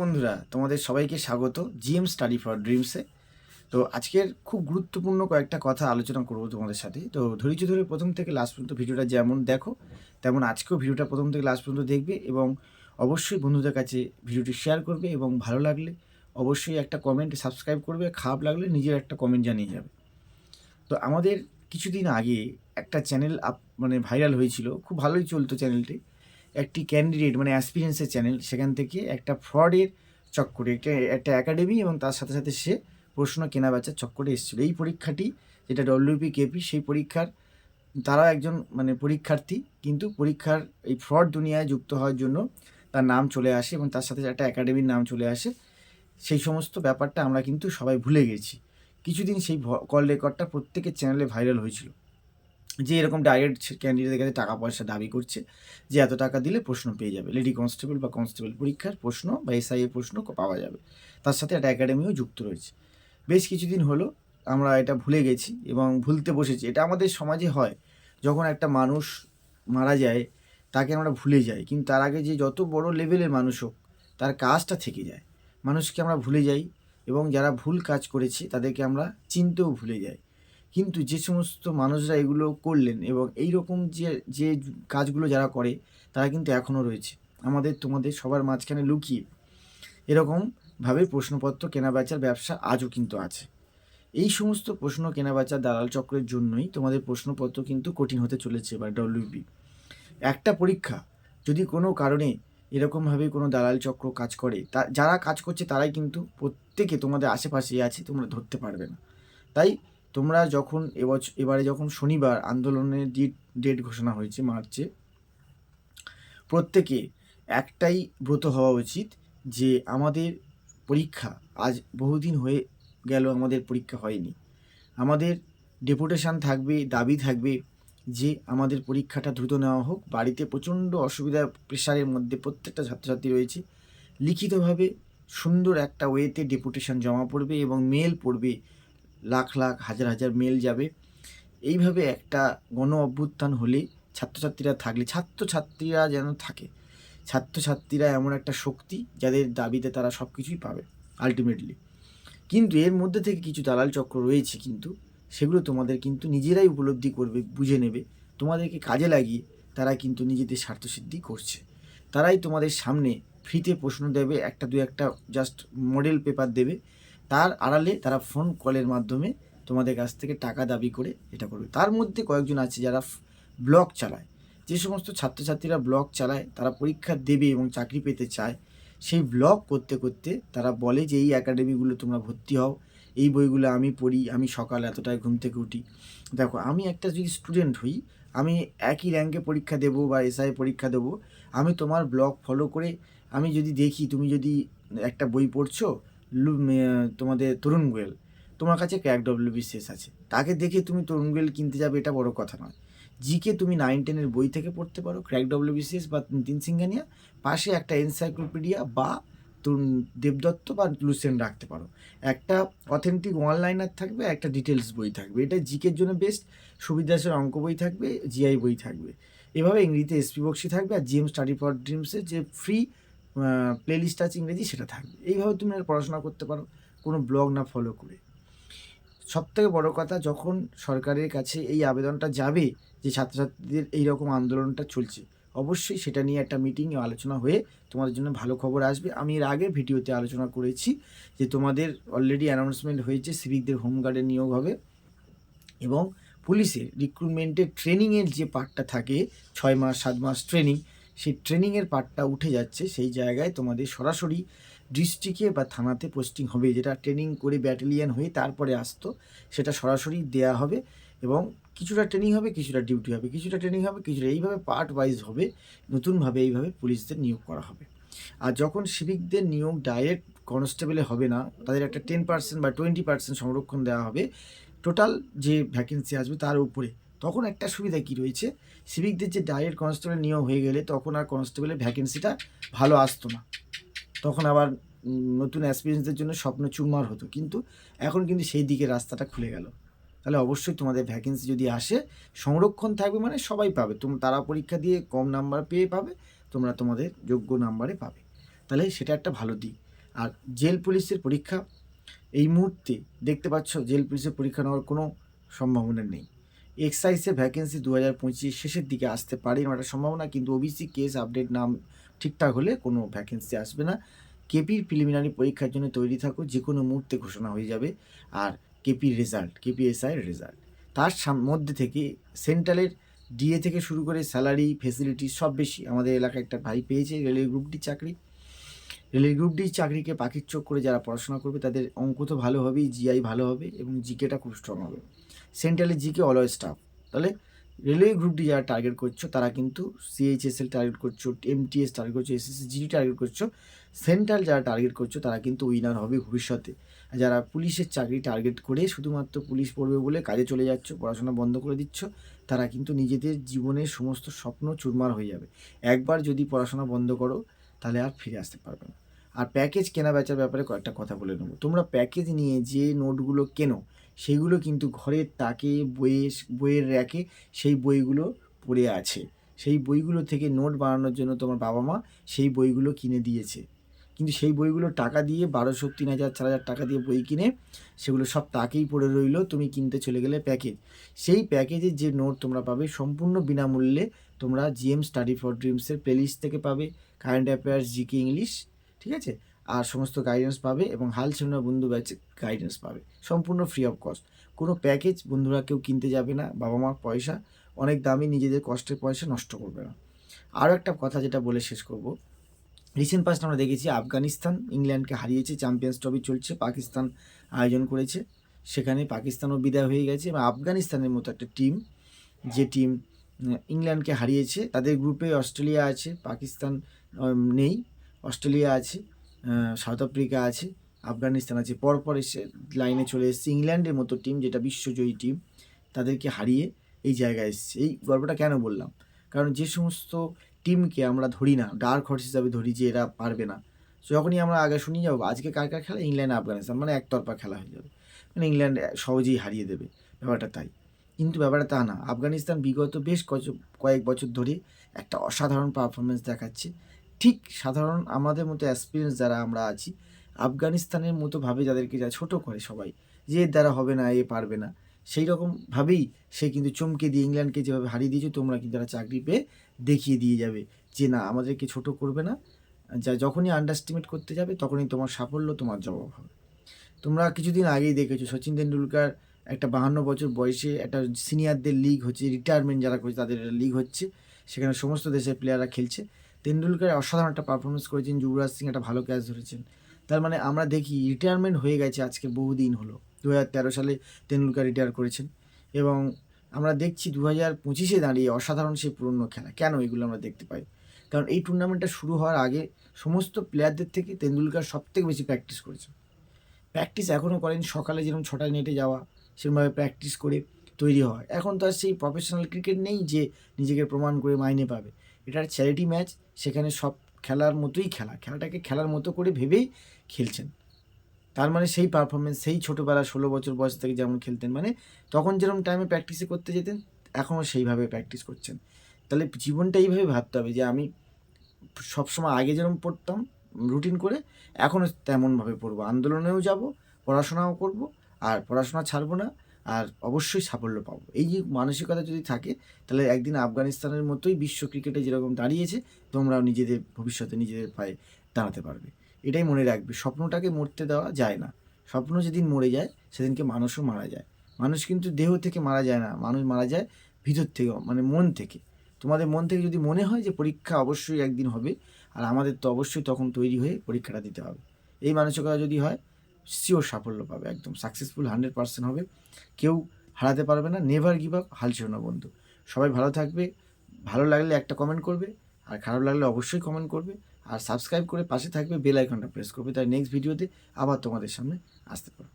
বন্ধুরা, তোমাদের সবাইকে স্বাগত জিএম স্টাডি ফর ড্রিমসে। তো আজকের খুব গুরুত্বপূর্ণ কয়েকটা কথা আলোচনা করব তোমাদের সাথে। তো ধৈর্য ধরে প্রথম থেকে লাস্ট পর্যন্ত ভিডিওটা যেমন দেখো, তেমন আজকেও ভিডিওটা প্রথম থেকে লাস্ট পর্যন্ত দেখবে এবং অবশ্যই বন্ধুদের কাছে ভিডিওটি শেয়ার করবে এবং ভালো লাগলে অবশ্যই একটা কমেন্ট সাবস্ক্রাইব করবে, খারাপ লাগলে নিজের একটা কমেন্ট জানিয়ে যাবে। তো আমাদের কিছুদিন আগে একটা চ্যানেল আপ মানে ভাইরাল হয়েছিল, খুব ভালোই চলতো চ্যানেলটি একটি ক্যান্ডিডেট মানে অ্যাসপিরেন্সের চ্যানেল সেখান থেকে একটা ফ্রডের চক্করে, একটা একটা একাডেমি এবং তার সাথে সাথে সে প্রশ্ন কেনা বেচার চক্করে এসেছিল। এই পরীক্ষাটি, যেটা ডব্লিউপি কেপি সেই পরীক্ষার, তারা একজন মানে পরীক্ষার্থী, কিন্তু পরীক্ষার এই ফ্রড দুনিয়ায় যুক্ত হওয়ার জন্য তার নাম চলে আসে এবং তার সাথে একটা একাডেমির নাম চলে আসে। সেই সমস্ত ব্যাপারটা আমরা কিন্তু সবাই ভুলে গেছি। কিছুদিন সেই কল রেকর্ডটা প্রত্যেকের চ্যানেলে ভাইরাল হয়েছিল। যে এরকম ডাইরেক্ট ক্যান্ডিডেটের কাছে টাকা পয়সা দাবি করছে, যে এত টাকা দিলে প্রশ্ন পেয়ে যাবে। লেডি কনস্টেবল বা কনস্টেবল পরীক্ষার প্রশ্ন বা এসআই এর প্রশ্ন পাওয়া যাবে। তার সাথে একটা একাডেমিও যুক্ত রয়েছে। বেশ কিছুদিন হলো, আমরা এটা ভুলে গেছি এবং ভুলতে বসেছি। এটা আমাদের সমাজে হয়, যখন একটা মানুষ মারা যায়, তাকে আমরা ভুলে যাই। কিন্তু তার আগে যে যত বড় লেভেলের মানুষ হোক, তার কাজটা থেকে যায়। মানুষকে আমরা ভুলে যাই এবং যারা ভুল কাজ করেছে, তাদেরকে আমরা চিনতেও ভুলে যাই। কিন্তু যে সমস্ত মানুষরা এগুলো করলেন এবং এই রকম যে যে কাজগুলো যারা করে, তারা কিন্তু এখনও রয়েছে। আমাদের তোমাদের সবার মাঝখানে লুকিয়ে এরকমভাবে প্রশ্নপত্র কেনাবেচার ব্যবসা আজও কিন্তু আছে। এই সমস্ত প্রশ্ন কেনাবেচার দালাল চক্রের জন্যই তোমাদের প্রশ্নপত্র কিন্তু কঠিন হতে চলেছে এবার ডব্লিউবি একটা পরীক্ষা, যদি কোনো কারণে এরকমভাবে কোনো দালাল চক্র কাজ করে, তা, যারা কাজ করছে তারাই কিন্তু প্রত্যেকে তোমাদের আশেপাশেই আছে, তোমরা ধরতে পারবে না। তাই তোমরা যখন এবছর এবারে যখন শনিবার আন্দোলনের ডেট ঘোষণা হয়েছে মার্চে, প্রত্যেকে একটাই ব্রত হওয়া উচিত যে আমাদের পরীক্ষা আজ বহুদিন হয়ে গেল, আমাদের পরীক্ষা হয়নি। আমাদের ডেপুটেশান থাকবে, দাবি থাকবে যে আমাদের পরীক্ষাটা দ্রুত নেওয়া হোক। বাড়িতে প্রচণ্ড অসুবিধা, প্রেশারের মধ্যে প্রত্যেকটা ছাত্রছাত্রী রয়েছে। লিখিতভাবে সুন্দর একটা ওয়েতে ডেপুটেশান জমা পড়বে এবং মেল পড়বে লাখ লাখ, হাজার হাজার মেল যাবে। এইভাবে একটা গণ অভ্যুত্থান হলে ছাত্রছাত্রীরা থাকলে, ছাত্রছাত্রীরা যেন থাকে, ছাত্রছাত্রীরা এমন একটা শক্তি যাদের দাবিতে তারা সব কিছুই পাবে আলটিমেটলি কিন্তু এর মধ্যে থেকে কিছু দালাল চক্র রয়েছে কিন্তু, সেগুলো তোমাদের কিন্তু নিজেরাই উপলব্ধি করবে, বুঝে নেবে। তোমাদেরকে কাজে লাগিয়ে তারা কিন্তু নিজেদের স্বার্থসিদ্ধি করছে। তারাই তোমাদের সামনে ফ্রিতে প্রশ্ন দেবে, একটা দু একটা জাস্ট মডেল পেপার দেবে তার আড়ালে তারা ফোন কলের মাধ্যমে তোমাদের কাছ থেকে টাকা দাবি করে এটা করবে। তার মধ্যে কয়েকজন আছে যারা ব্লগ চালায়। যে সমস্ত ছাত্রছাত্রীরা ব্লগ চালায়, তারা পরীক্ষা দেবে এবং চাকরি পেতে চায়, সেই ব্লগ করতে করতে তারা বলে যে, এই একাডেমিগুলো তোমরা ভর্তি হও, এই বইগুলো আমি পড়ি, আমি সকাল এতটায় ঘুম থেকে উঠি। দেখো, আমি একটা যদি স্টুডেন্ট হই, আমি একই র্যাঙ্কে পরীক্ষা দেবো বা এসআই পরীক্ষা দেবো, আমি তোমার ব্লগ ফলো করে, আমি যদি দেখি, তুমি যদি একটা বই পড়ছো তোমাদের তরুণ গোয়েল। তোমার কাছে ক্র্যাক ডব্লিউবি শেষ আছে। তাকে দেখে তুমি তরুণ গোয়েল কিনতে যাবে, এটা বড় কথা নয়। জিকে তুমি নাইন টেনের বই থেকে পড়তে পারো, ক্র্যাক ডব্লিউবিসিএস বা নিতিন সিংহানিয়া। পাশে একটা এনসাইক্লোপিডিয়া বা তরুণ দেবদত্ত বা লুসেন রাখতে পারো। একটা অথেন্টিক অনলাইনার থাকবে, একটা ডিটেলস বই থাকবে। এটা জিকের জন্য বেস্ট সুবিধাসের অঙ্ক বই থাকবে জিআই বই থাকবে। এভাবে ইংরেজিতে এসপি বক্সি থাকবে আর জিএম স্টাডি ফর ড্রিমসের যে ফ্রি প্লেলিস্ট আছে ইংরেজি সেটা থাকবে। এইভাবে তুমি আর পড়াশোনা করতে পারো, কোনো ব্লগ না ফলো করে। সব থেকে বড়ো কথা, যখন সরকারের কাছে এই আবেদনটা যাবে যে ছাত্রছাত্রীদের এই রকম আন্দোলনটা চলছে, অবশ্যই সেটা নিয়ে একটা মিটিং আলোচনা হয়ে তোমাদের জন্য ভালো খবর আসবে। আমি এর আগে ভিডিওতে আলোচনা করেছি যে তোমাদের অলরেডি অ্যানাউন্সমেন্ট হয়েছে সিভিকদের হোমগার্ডের নিয়োগ হবে এবং পুলিশের রিক্রুটমেন্টের ট্রেনিংয়ের যে পার্টটা থাকে, ছয় মাস, সাত মাস ট্রেনিং সেই ট্রেনিংয়ের পার্টটা উঠে যাচ্ছে, সেই জায়গায় তোমাদের সরাসরি ডিস্ট্রিক্টে বা থানাতে পোস্টিং হবে। যেটা ট্রেনিং করে ব্যাটালিয়ান হয়ে তারপরে আসতো, সেটা সরাসরি দেয়া হবে এবং কিছুটা ট্রেনিং হবে, কিছুটা ডিউটি হবে। কিছুটা ট্রেনিং হবে, কিছুটা এইভাবে পার্ট ওয়াইজ হবে, নতুনভাবে এইভাবে পুলিশদের নিয়োগ করা হবে। আর যখন সিভিকদের নিয়োগ ডাইরেক্ট কনস্টেবলে হবে না, তাদের একটা টেন পার্সেন্ট বা টোয়েন্টি পার্সেন্ট সংরক্ষণ দেওয়া হবে, টোটাল যে ভ্যাকেন্সি আসবে তার উপরে। তখন একটা সুবিধা কী রয়েছে? সিভিকদের যে ডাইরেক্ট কনস্টেবল নিয়োগ হয়ে গেলে তখন আর কনস্টেবলের ভ্যাকেন্সিটা ভালো আসতো না। তখন আবার নতুন অ্যাসপিরেন্সদের জন্য স্বপ্ন চুরমার হতো। কিন্তু এখন কিন্তু সেই দিকে রাস্তাটা খুলে গেল। তাহলে অবশ্যই তোমাদের ভ্যাকেন্সি যদি আসে, সংরক্ষণ থাকবে মানে সবাই পাবে। তোমরা তারা পরীক্ষা দিয়ে কম নাম্বার পেয়ে পাবে, তোমরা তোমাদের যোগ্য নাম্বারে পাবে। তাহলে সেটা একটা ভালো দিক। আর জেল পুলিশের পরীক্ষা, এই মুহূর্তে দেখতে পাচ্ছ জেল পুলিশের পরীক্ষা নেওয়ার কোনো সম্ভাবনা নেই। এক্সাইসে ভ্যাকেন্সি দু হাজার পঁচিশ শেষের দিকে আসতে পারে এরকম একটা সম্ভাবনা, কিন্তু ওবিসি কেস আপডেট নাম ঠিকঠাক হলে কোনো ভ্যাকেন্সি আসবে না। কেপির প্রিলিমিনারি পরীক্ষার জন্য তৈরি থাকো যে কোনো মুহূর্তে ঘোষণা হয়ে যাবে। আর কেপির রেজাল্ট কেপিএসআইয়ের রেজাল্ট তার মধ্যে থেকে সেন্ট্রালের ডিএ থেকে শুরু করে স্যালারি ফেসিলিটি সব বেশি আমাদের এলাকায় একটা ভাই পেয়েছে রেলের গ্রুপ ডি চাকরি। রেলের গ্রুপ ডি চাকরিকে পাখির চোখ করে যারা পড়াশোনা করবে, তাদের অঙ্ক তো ভালো হবেই জিআই ভালো হবে এবং জিকেটা খুব স্ট্রং হবে। সেন্ট্রালের জিকে অলওয়েজ স্টাফ তাহলে রেলওয়ে গ্রুপ ডি যারা টার্গেট করছ, তারা কিন্তু সিএইচএসএল টার্গেট করছ এমটিএস টার্গেট করছ এসএসসি জিডি টার্গেট করছ সেন্ট্রাল যারা টার্গেট করছ, তারা কিন্তু উইনার হবে ভবিষ্যতে। যারা পুলিশের চাকরি টার্গেট করে শুধুমাত্র পুলিশ পড়বে বলে কাজে চলে যাচ্ছ, পড়াশোনা বন্ধ করে দিচ্ছ, তারা কিন্তু নিজেদের জীবনের সমস্ত স্বপ্ন চুরমার হয়ে যাবে। একবার যদি পড়াশোনা বন্ধ করো, তাহলে আর ফিরে আসতে পারবে না। আর প্যাকেজ কেনা বেচার ব্যাপারে কয়েকটা কথা বলে নেব। তোমরা প্যাকেজ নিয়ে যে নোটগুলো কেনো সেগুলো কিন্তু ঘরের তাকে বইয়ে বইয়ের র্যাকে সেই বইগুলো পড়ে আছে। সেই বইগুলো থেকে নোট বানানোর জন্য তোমার বাবা মা সেই বইগুলো কিনে দিয়েছে। কিন্তু সেই বইগুলো টাকা দিয়ে বারোশো, তিন হাজার, চার হাজার টাকা দিয়ে বই কিনে সেগুলো সব তাকেই পড়ে রইল, তুমি কিনতে চলে গেলে প্যাকেজ। সেই প্যাকেজের যে নোট তোমরা পাবে সম্পূর্ণ বিনামূল্যে তোমরা জিএম স্টাডি ফর ড্রিমসের প্লেলিস্ট থেকে পাবে। কারেন্ট অ্যাফেয়ার্স জিকে ইংলিশ ঠিক আছে? আর সমস্ত গাইডেন্স পাবে এবং হাল ছেড়া বন্ধু ব্যাচ গাইডেন্স পাবে। সম্পূর্ণ ফ্রি অফ কস্ট কোনো প্যাকেজ বন্ধুরা কেউ কিনতে যাবে না, বাবা মার পয়সা, অনেক দামি নিজেদের কষ্টের পয়সা নষ্ট করবে না। আরও একটা কথা যেটা বলে শেষ করব। রিসেন্ট পাস্ট আমরা দেখেছি আফগানিস্তান, ইংল্যান্ডকে হারিয়েছে চ্যাম্পিয়ন্স ট্রফি চলছে, পাকিস্তান আয়োজন করেছে। সেখানে পাকিস্তানও বিদায় হয়ে গেছে এবং আফগানিস্তানের মতো একটা টিম যে টিম ইংল্যান্ডকে হারিয়েছে, তাদের গ্রুপে অস্ট্রেলিয়া আছে, পাকিস্তান নেই, অস্ট্রেলিয়া আছে। সাউথ আফ্রিকা আছে, আফগানিস্তান আছে, পরপর এসে লাইনে চলে এসেছে ইংল্যান্ডের মতো টিম যেটা বিশ্বজয়ী টিম তাদেরকে হারিয়ে এই জায়গায় এসেছে। এই গল্পটা কেন বললাম? কারণ যে সমস্ত টিমকে আমরা ধরি না ডার্ক হর্স হিসাবে ধরি যে এরা পারবে না যখনই আমরা আগে শুনি যাব, আজকে কার কার খেলা? ইংল্যান্ড, আফগানিস্তান মানে একতরফা খেলা হয়ে যাবে। মানে ইংল্যান্ড সহজেই হারিয়ে দেবে, ব্যাপারটা তাই। কিন্তু ব্যাপারটা তা না, আফগানিস্তান বিগত বেশ কয়েক বছর ধরে একটা অসাধারণ পারফরমেন্স দেখাচ্ছে ঠিক সাধারণ আমাদের মতো এক্সপিরিয়েন্স যারা আমরা আছি, আফগানিস্তানের মতো ভাবে যাদেরকে যা ছোট করে সবাই, যে এর দ্বারা হবে না, এ পারবে না সেই রকমভাবেই সে কিন্তু চমকে দিয়ে ইংল্যান্ডকে যেভাবে হারিয়ে দিয়েছে, তোমরা কিন্তু তারা চাকরি পেয়ে দেখিয়ে দিয়ে যাবে যে না, আমাদেরকে ছোট করবে না। যা যখনই আন্ডারস্টিমেট করতে যাবে, তখনই তোমার সাফল্য, তোমার জবাব হবে। তোমরা কিছুদিন আগেই দেখেছ, সচিন তেন্ডুলকার একটা বাহান্ন বছর বয়সে একটা সিনিয়রদের লিগ হচ্ছে রিটায়ারমেন্ট যারা করছে, তাদের লিগ হচ্ছে, সেখানে সমস্ত দেশের প্লেয়াররা খেলছে। তেন্ডুলকার অসাধারণ একটা পারফরমেন্স করেছেন যুবরাজ সিং, একটা ভালো ক্যাচ ধরেছেন। তার মানে আমরা দেখি রিটায়ারমেন্ট হয়ে গেছে আজকে, বহুদিন হলো। দু তেরো সালে তেন্ডুলকার রিটায়ার করেছেন এবং আমরা দেখছি দু হাজার পঁচিশে দাঁড়িয়ে অসাধারণ সেই পুরনো খেলা। কেন এগুলো আমরা দেখতে পাই? কারণ এই টুর্নামেন্টটা শুরু হওয়ার আগে সমস্ত প্লেয়ারদের থেকে তেন্ডুলকার সব থেকে বেশি প্র্যাকটিস করেছে প্র্যাকটিস এখনও করেন, সকালে যেরকম ছটায় নেটে যাওয়া, সেরকমভাবে প্র্যাকটিস করে তৈরি হয় এখন তো আর সেই প্রফেশনাল ক্রিকেট নেই যে নিজেকে প্রমাণ করে মাইনে পাবে। এটা চ্যারিটি ম্যাচ সেখানে সব খেলার মতোই খেলা। খেলাটাকে খেলার মতো করে ভেবেই খেলছেন। তার মানে সেই পারফরমেন্স সেই ছোটোবেলা ষোলো বছর বয়স থেকে যেমন খেলতেন মানে তখন যেরকম টাইমে প্র্যাকটিসে করতে যেতেন, এখনও সেইভাবে প্র্যাকটিস করছেন। তাহলে জীবনটা এইভাবে ভাবতে হবে যে আমি সবসময় আগে যেরকম পড়তাম রুটিন করে, এখনও তেমনভাবে পড়ব। আন্দোলনেও যাব, পড়াশোনাও করব, আর পড়াশোনা ছাড়বো না। আর অবশ্যই সাফল্য পাবো। এই যে মানসিকতা যদি থাকে, তাহলে একদিন আফগানিস্তানের মতোই বিশ্ব ক্রিকেটে যেরকম দাঁড়িয়েছে, তোমরাও নিজেদের ভবিষ্যতে নিজেদের পায়ে দাঁড়াতে পারবে। এটাই মনে রাখবে, স্বপ্নটাকে মরতে দেওয়া যায় না। স্বপ্ন যেদিন মরে যায়, সেদিনকে মানুষও মারা যায়। মানুষ কিন্তু দেহ থেকে মারা যায় না, মানুষ মারা যায় ভিতর থেকে মানে মন থেকে। তোমাদের মন থেকে যদি মনে হয় যে পরীক্ষা অবশ্যই একদিন হবে, আর আমাদের তো অবশ্যই তখন তৈরি হয়ে পরীক্ষাটা দিতে হবে। এই মানসিকতা যদি হয় শিওর সাফল্য পাবে, একদম সাকসেসফুল হান্ড্রেড পার্সেন্ট হবে। কেউ হারাতে পারবে না নেভার গিভ আপ হাল ছিল না বন্ধু। সবাই ভালো থাকবে, ভালো লাগলে একটা কমেন্ট করবে, আর খারাপ লাগলে অবশ্যই কমেন্ট করবে, আর সাবস্ক্রাইব করে পাশে থাকবে বেল আইকনটা প্রেস করবে। তাই নেক্সট ভিডিওতে আবার তোমাদের সামনে আসতে পারো